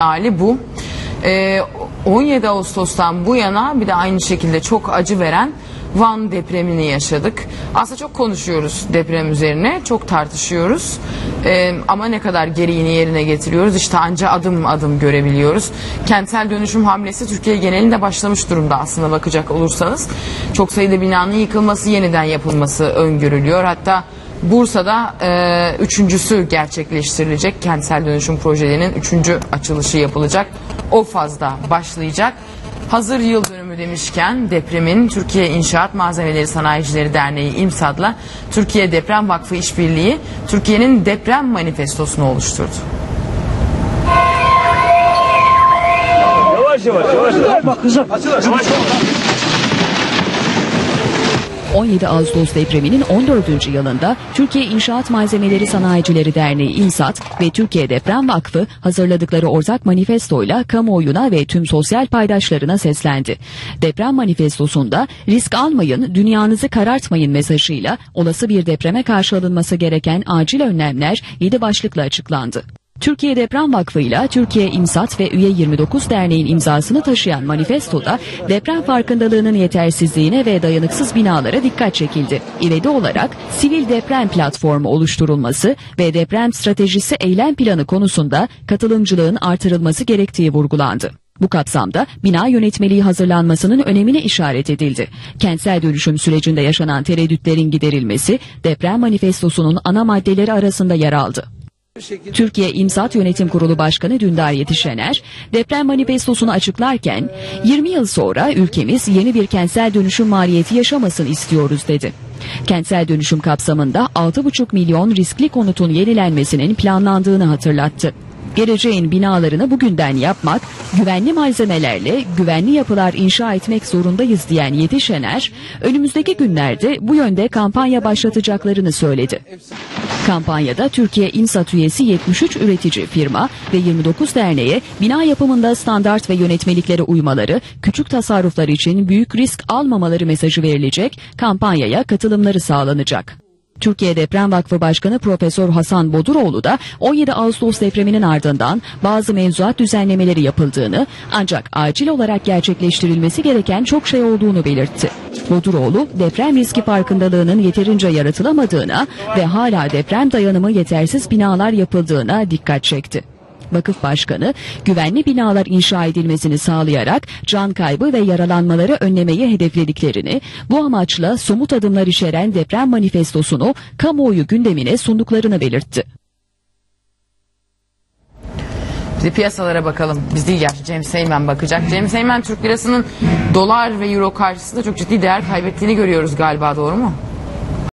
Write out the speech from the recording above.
hali bu. Ee, 17 Ağustos'tan bu yana bir de aynı şekilde çok acı veren Van depremini yaşadık. Aslında çok konuşuyoruz deprem üzerine, çok tartışıyoruz. Ee, ama ne kadar gereğini yerine getiriyoruz işte anca adım adım görebiliyoruz. Kentsel dönüşüm hamlesi Türkiye genelinde başlamış durumda aslında bakacak olursanız. Çok sayıda binanın yıkılması, yeniden yapılması öngörülüyor. Hatta Bursa'da e, üçüncüsü gerçekleştirilecek. Kentsel dönüşüm projelerinin üçüncü açılışı yapılacak. O fazda başlayacak. Hazır yıl dönümü demişken depremin Türkiye İnşaat Malzemeleri Sanayicileri Derneği İMSAD'la Türkiye Deprem Vakfı İşbirliği Türkiye'nin deprem manifestosunu oluşturdu. Yavaş yavaş yavaş. Bak kızım. Açıl açıl. 17 Ağustos depreminin 14. yılında Türkiye İnşaat Malzemeleri Sanayicileri Derneği İMSAT ve Türkiye Deprem Vakfı hazırladıkları ortak manifestoyla kamuoyuna ve tüm sosyal paydaşlarına seslendi. Deprem manifestosunda risk almayın, dünyanızı karartmayın mesajıyla olası bir depreme karşı alınması gereken acil önlemler 7 başlıkla açıklandı. Türkiye Deprem Vakfı ile Türkiye İmsat ve üye 29 derneğin imzasını taşıyan manifestoda deprem farkındalığının yetersizliğine ve dayanıksız binalara dikkat çekildi. İvedi olarak sivil deprem platformu oluşturulması ve deprem stratejisi eylem planı konusunda katılımcılığın artırılması gerektiği vurgulandı. Bu kapsamda bina yönetmeliği hazırlanmasının önemine işaret edildi. Kentsel dönüşüm sürecinde yaşanan tereddütlerin giderilmesi deprem manifestosunun ana maddeleri arasında yer aldı. Türkiye İmsat Yönetim Kurulu Başkanı Dündar Yetişener, deprem manifestosunu açıklarken 20 yıl sonra ülkemiz yeni bir kentsel dönüşüm maliyeti yaşamasın istiyoruz dedi. Kentsel dönüşüm kapsamında 6,5 milyon riskli konutun yenilenmesinin planlandığını hatırlattı. Geleceğin binalarını bugünden yapmak, güvenli malzemelerle güvenli yapılar inşa etmek zorundayız diyen Yetişener, önümüzdeki günlerde bu yönde kampanya başlatacaklarını söyledi. Kampanyada Türkiye İnsat üyesi 73 üretici firma ve 29 derneğe bina yapımında standart ve yönetmeliklere uymaları, küçük tasarruflar için büyük risk almamaları mesajı verilecek, kampanyaya katılımları sağlanacak. Türkiye Deprem Vakfı Başkanı Profesör Hasan Boduroğlu da 17 Ağustos depreminin ardından bazı mevzuat düzenlemeleri yapıldığını ancak acil olarak gerçekleştirilmesi gereken çok şey olduğunu belirtti. Boduroğlu deprem riski farkındalığının yeterince yaratılamadığına ve hala deprem dayanımı yetersiz binalar yapıldığına dikkat çekti. Vakıf Başkanı güvenli binalar inşa edilmesini sağlayarak can kaybı ve yaralanmaları önlemeyi hedeflediklerini, bu amaçla somut adımlar içeren deprem manifestosunu kamuoyu gündemine sunduklarını belirtti. Bir de piyasalara bakalım. Biz değil gerçi James Heyman bakacak. James Heyman Türk lirasının dolar ve euro karşısında çok ciddi değer kaybettiğini görüyoruz galiba doğru mu?